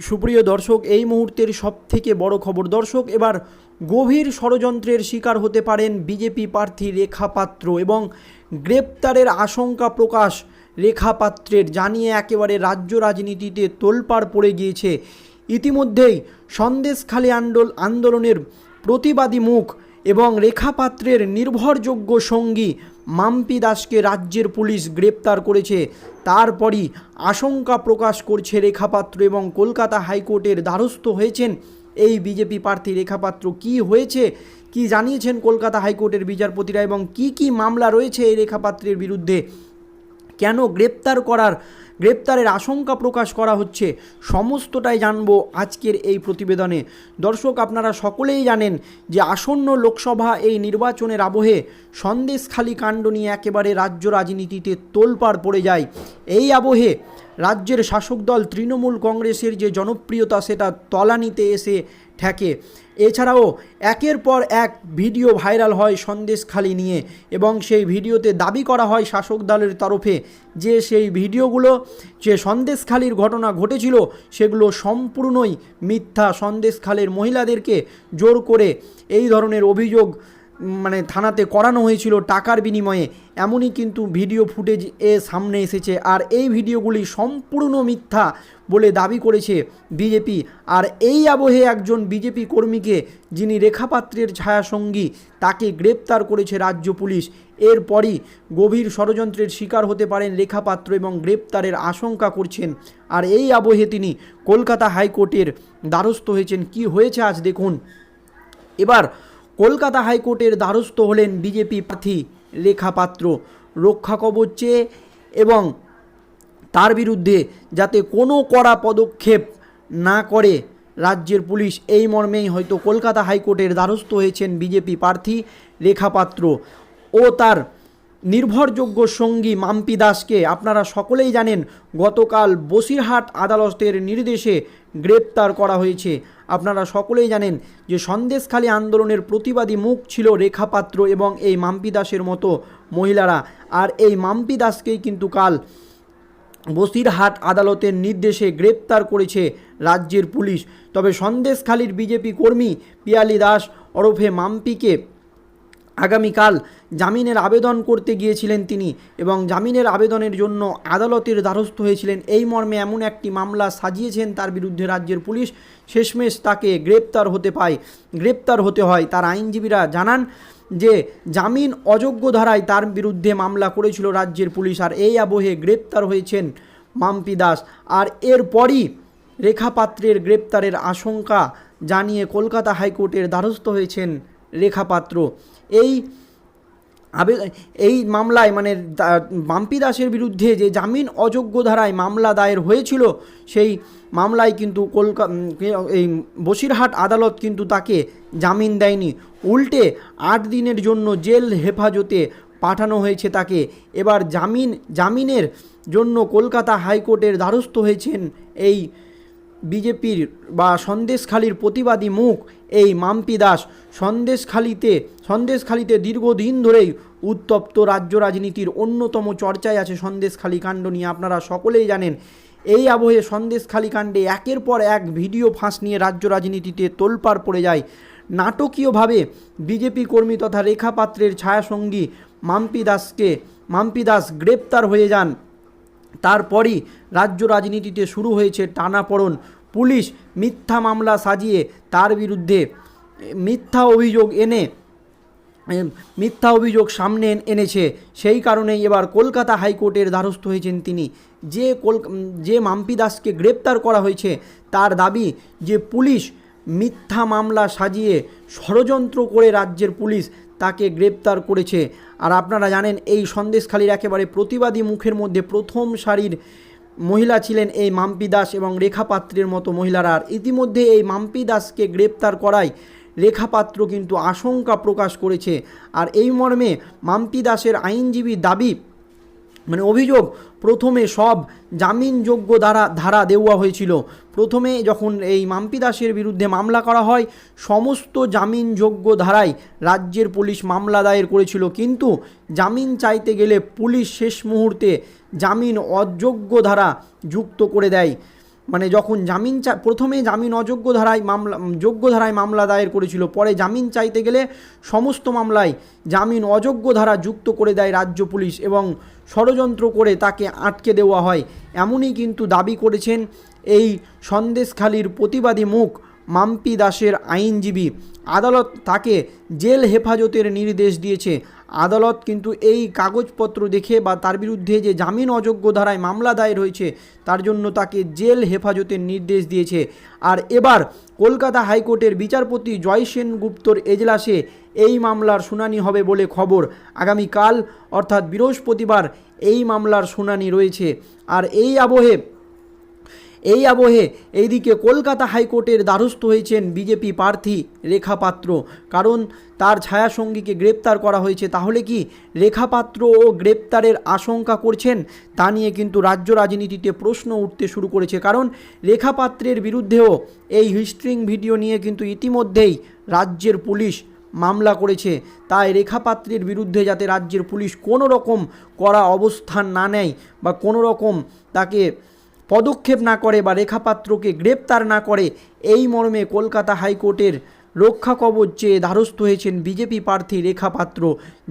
সুপ্রিয় দর্শক, এই মুহূর্তের সব থেকে বড় খবর। দর্শক, এবার গভীর ষড়যন্ত্রের শিকার হতে পারেন বিজেপি প্রার্থী রেখা পাত্র এবং গ্রেপ্তারের আশঙ্কা প্রকাশ রেখা পাত্রের, জানিয়ে একেবারে রাজ্য রাজনীতিতে তোলপাড় পড়ে গিয়েছে। ইতিমধ্যেই সন্দেশখালী আন্দোল, আন্দোলনের প্রতিবাদী মুখ এবং রেখা পাত্রের নির্ভরযোগ্য সঙ্গী মাম্পি দাসকে রাজ্যের পুলিশ গ্রেপ্তার করেছে। তারপরই আশঙ্কা প্রকাশ করছে রেখাপাত্র এবং কলকাতা হাইকোর্টের দ্বারস্থ হয়েছেন এই বিজেপি প্রার্থী। রেখাপাত্র, কি হয়েছে? কি জানিয়েছেন কলকাতা হাইকোর্টের বিচারপতিরা এবং কি কি মামলা রয়েছে এই রেখাপাত্রের বিরুদ্ধে? কেন গ্রেপ্তার করার গ্রেপ্তারের আশঙ্কা প্রকাশ করা হচ্ছে। সমস্তটাই জানব আজকের এই প্রতিবেদনে। দর্শক, আপনারা সকলেই জানেন যে আসন্ন লোকসভা এই নির্বাচনের আবহে সন্দেশখালী কাণ্ড নিয়ে একেবারে রাজ্য রাজনীতিতে তোলপাড় পড়ে যায়। এই আবহে রাজ্যের শাসক দল তৃণমূল কংগ্রেসের যে জনপ্রিয়তা, সেটা তলানিতে এসে ঠেকে। এছাড়াও একের পর এক ভিডিও ভাইরাল হয় সন্দেশখালি নিয়ে এবং সেই ভিডিওতে দাবি করা হয় শাসক দলের তরফে যে সেই ভিডিওগুলো, যে সন্দেশখালির ঘটনা ঘটেছিল, সেগুলো সম্পূর্ণই মিথ্যা। সন্দেশখালের মহিলাদেরকে জোর করে এই ধরনের অভিযোগ মানে থানাতে করানো হয়েছিল টাকার বিনিময়ে, এমনই কিন্তু ভিডিও ফুটেজ এ সামনে এসেছে। আর এই ভিডিওগুলি সম্পূর্ণ মিথ্যা বলে দাবি করেছে বিজেপি। আর এই আবহে একজন বিজেপি কর্মীকে, যিনি রেখাপাত্রের ছায়াসঙ্গী, তাকে গ্রেপ্তার করেছে রাজ্য পুলিশ। এরপরই গভীর ষড়যন্ত্রের শিকার হতে পারেন রেখাপাত্র এবং গ্রেপ্তারের আশঙ্কা করছেন। আর এই আবহে তিনি কলকাতা হাইকোর্টের দ্বারস্থ হয়েছেন। কি হয়েছে আজ দেখুন। এবার কলকাতা হাইকোর্টের দ্বারস্থ হলেন বিজেপি প্রার্থী রেখা পাত্র। রক্ষা কবচ চেয়ে এবং তার বিরুদ্ধে যাতে কোনো কড়া পদক্ষেপ না করে রাজ্যের পুলিশ, এই মর্মেই হয়তো কলকাতা হাইকোর্টের দ্বারস্থ হয়েছেন বিজেপি প্রার্থী রেখা পাত্র ও তার নির্ভরযোগ্য সঙ্গী মাম্পি দাসকে আপনারা সকলেই জানেন, গতকাল বসিরহাট আদালতের নির্দেশে গ্রেপ্তার করা হয়েছে। আপনারা সকলেই জানেন যে সন্দেশখালী আন্দোলনের প্রতিবাদী মুখ ছিল রেখা পাত্র এবং এই মাম্পি দাসের মতো মহিলারা। আর এই মাম্পি দাসকেই কিন্তু কাল বসিরহাট আদালতের নির্দেশে গ্রেপ্তার করেছে রাজ্যের পুলিশ। তবে সন্দেশখালীর বিজেপি কর্মী পিয়ালি দাস ওরফে মাম্পিকে আগামীকাল জামিনের আবেদন করতে গিয়েছিলেন তিনি এবং জামিনের আবেদনের জন্য আদালতের দ্বারস্থ হয়েছিলেন। এই মর্মে এমন একটি মামলা সাজিয়েছেন তার বিরুদ্ধে রাজ্যের পুলিশ। শেষমেশ তাকে গ্রেপ্তার হতে পায়। গ্রেপ্তার হতে হয়, তার আইনজীবীরা জানান যে, জামিন অযোগ্য ধারায় তার বিরুদ্ধে মামলা করেছিল রাজ্যের পুলিশ আর এই আবহে গ্রেপ্তার হয়েছেন মাম্পি দাস। আর এরপরই রেখাপাত্রের গ্রেপ্তারের আশঙ্কা জানিয়ে কলকাতা হাইকোর্টের দ্বারস্থ হয়েছেন রেখাপাত্র এই আবে এই মামলায় মানে মাম্পি দাসের বিরুদ্ধে যে জামিন অযোগ্য ধারায় মামলা দায়ের হয়েছিল সেই মামলায় কিন্তু কলকা উম, এই বসিরহাট আদালত কিন্তু তাকে জামিন দেয়নি। উল্টে আট দিনের জন্য জেল হেফাজতে পাঠানো হয়েছে তাকে। এবার জামিন জামিনের জন্য কলকাতা হাইকোর্টের দ্বারস্থ হয়েছেন এই বিজেপির বা সন্দেশখালির প্রতিবাদী মুখ এই মাম্পি দাস সন্দেশখালিতে সন্দেশখালিতে দীর্ঘদিন ধরেই উত্তপ্ত রাজ্য রাজনীতির অন্যতম চর্চায় আছে সন্দেশখালি কাণ্ড নিয়ে আপনারা সকলেই জানেন। এই আবহে সন্দেশখালি কাণ্ডে একের পর এক ভিডিও ফাঁস নিয়ে রাজ্য রাজনীতিতে তোলপাড় পড়ে যায়। নাটকীয়ভাবে বিজেপি কর্মী তথা রেখা পাত্রের ছায়াসঙ্গী মাম্পি দাসকে মাম্পি দাস গ্রেপ্তার হয়ে যান। তারপরই রাজ্য রাজনীতিতে শুরু হয়েছে টানাপড়ন। পুলিশ মিথ্যা মামলা সাজিয়ে তার বিরুদ্ধে মিথ্যা অভিযোগ এনে মিথ্যা অভিযোগ সামনে এনেছে। সেই কারণেই এবার কলকাতা হাইকোর্টের দ্বারস্থ হয়েছেন তিনি। যে কল যে মাম্পি দাসকে গ্রেপ্তার করা হয়েছে, তার দাবি যে পুলিশ মিথ্যা মামলা সাজিয়ে ষড়যন্ত্র করে রাজ্যের পুলিশ তাকে গ্রেপ্তার করেছে। আর আপনারা জানেন, এই সন্দেশখালীর একেবারে প্রতিবাদী মুখের মধ্যে প্রথম সারির মহিলা ছিলেন এই মাম্পি দাস এবং রেখা পাত্রের মতো মহিলারা। আর ইতিমধ্যে এই মাম্পি দাসকে গ্রেপ্তার করায় রেখা পাত্র কিন্তু আশঙ্কা প্রকাশ করেছে। আর এই মর্মে মাম্পি দাসের আইনজীবী দাবি মানে অভিযোগ প্রথমে সব জামিনযোগ্য ধারা ধারা দেওয়া হয়েছিল। প্রথমে যখন এই মাম্পি দাসের বিরুদ্ধে মামলা করা হয়, সমস্ত জামিনযোগ্য ধারায় রাজ্যের পুলিশ মামলা দায়ের করেছিল। কিন্তু জামিন চাইতে গেলে পুলিশ শেষ মুহূর্তে জামিন অযোগ্য ধারা যুক্ত করে দেয়। মানে যখন জামিন চা, প্রথমে জামিন অযোগ্য ধারায় মামলা, যোগ্য ধারায় মামলা দায়ের করেছিল, পরে জামিন চাইতে গেলে সমস্ত মামলায় জামিন অযোগ্য ধারা যুক্ত করে দেয় রাজ্য পুলিশ এবং ষড়যন্ত্র করে তাকে আটকে দেওয়া হয়। এমনই কিন্তু দাবি করেছেন এই সন্দেশখালির প্রতিবাদী মুখ মাম্পি দাসের আইনজীবী। আদালত তাকে জেল হেফাজতের নির্দেশ দিয়েছে। আদালত কিন্তু এই কাগজপত্র দেখে বা তার বিরুদ্ধে যে জামিন অযোগ্য ধারায় মামলা দায়ের হয়েছে, তার জন্য তাকে জেল হেফাজতের নির্দেশ দিয়েছে। আর এবার কলকাতা হাইকোর্টের বিচারপতি জয় সেনগুপ্তর এজলাসে এই মামলার শুনানি হবে বলে খবর। আগামীকাল, অর্থাৎ বৃহস্পতিবার, এই মামলার শুনানি রয়েছে। আর এই আবহে এই আবহে এইদিকে কলকাতা হাইকোর্টের দ্বারস্থ হয়েছেন বিজেপি প্রার্থী রেখা পাত্র। কারণ তার ছায়াসঙ্গীকে গ্রেপ্তার করা হয়েছে, তাহলে কি রেখা পাত্র ও গ্রেপ্তারের আশঙ্কা করছেন? তা নিয়ে কিন্তু রাজ্য রাজনীতিতে প্রশ্ন উঠতে শুরু করেছে। কারণ রেখা পাত্রের বিরুদ্ধেও এই হিস্ট্রিং ভিডিও নিয়ে কিন্তু ইতিমধ্যেই রাজ্যের পুলিশ মামলা করেছে। তাই রেখা পাত্রের বিরুদ্ধে যাতে রাজ্যের পুলিশ কোনো রকম করা অবস্থান না নেয় বা কোনো রকম তাকে পদক্ষেপ না করে বা রেখাপাত্রকে গ্রেপ্তার না করে, এই মর্মে কলকাতা হাইকোর্টের রক্ষা কবচ চেয়ে দ্বারস্থ হয়েছেন বিজেপি প্রার্থী রেখাপাত্র।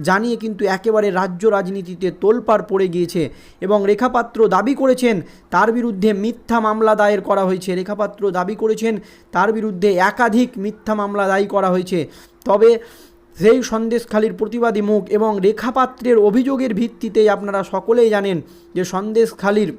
জানিয়ে কিন্তু একেবারে রাজ্য রাজনীতিতে তোলপাড় পড়ে গিয়েছে এবং রেখাপাত্র দাবি করেছেন, তার বিরুদ্ধে মিথ্যা মামলা দায়ের করা হয়েছে। রেখাপাত্র দাবি করেছেন, তার বিরুদ্ধে একাধিক মিথ্যা মামলা দায়ী করা হয়েছে। তবে সেই সন্দেশখালির প্রতিবাদী মুখ এবং রেখাপাত্রের অভিযোগের ভিত্তিতেই আপনারা সকলেই জানেন যে সন্দেশখালির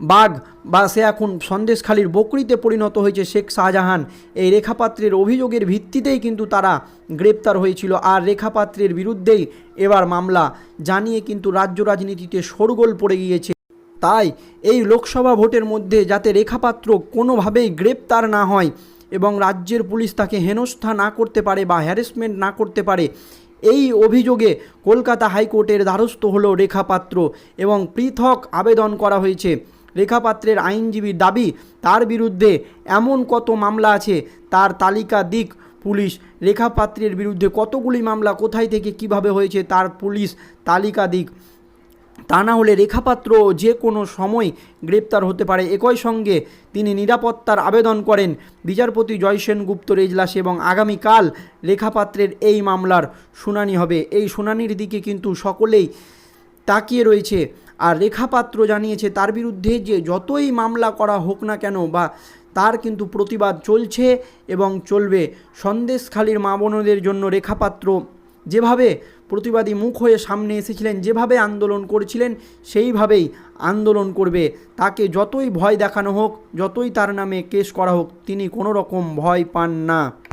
বাঘ বা সে এখন সন্দেশখালির বকরিতে পরিণত হয়েছে শেখ শাহজাহান। এই রেখাপাত্রের অভিযোগের ভিত্তিতেই কিন্তু তারা গ্রেপ্তার হয়েছিল আর রেখাপাত্রের বিরুদ্ধেই এবার মামলা জানিয়ে কিন্তু রাজ্য রাজনীতিতে শোরগোল পড়ে গিয়েছে। তাই এই লোকসভা ভোটের মধ্যে যাতে রেখাপাত্র কোনোভাবেই গ্রেপ্তার না হয় এবং রাজ্যের পুলিশ তাকে হেনস্থা না করতে পারে বা হ্যারাসমেন্ট না করতে পারে, এই অভিযোগে কলকাতা হাইকোর্টের দ্বারস্থ হলো রেখাপাত্র এবং পৃথক আবেদন করা হয়েছে। রেখাপাত্রের আইনজীবীর দাবি, তার বিরুদ্ধে এমন কত মামলা আছে, তার তালিকা দিক পুলিশ। রেখাপাত্রের বিরুদ্ধে কতগুলি মামলা, কোথায় থেকে কীভাবে হয়েছে, তার পুলিশ তালিকা দিক। তা না হলে রেখাপাত্র যে কোনো সময় গ্রেপ্তার হতে পারে। একই সঙ্গে তিনি নিরাপত্তার আবেদন করেন বিচারপতি জয় সেনগুপ্তর এজলাসে এবং আগামীকাল রেখাপাত্রের এই মামলার শুনানি হবে। এই শুনানির দিকে কিন্তু সকলেই তাকিয়ে রয়েছে। আর রেখাপাত্র জানিয়েছে, তার বিরুদ্ধে যে যতই মামলা করা হোক না কেন বা তার কিন্তু প্রতিবাদ চলছে এবং চলবে। সন্দেশখালীর মা বোনদের জন্য রেখাপাত্র যেভাবে প্রতিবাদী মুখ হয়ে সামনে এসেছিলেন, যেভাবে আন্দোলন করেছিলেন, সেইভাবেই আন্দোলন করবে। তাকে যতই ভয় দেখানো হোক, যতই তার নামে কেস করা হোক, তিনি কোনো রকম ভয় পান না।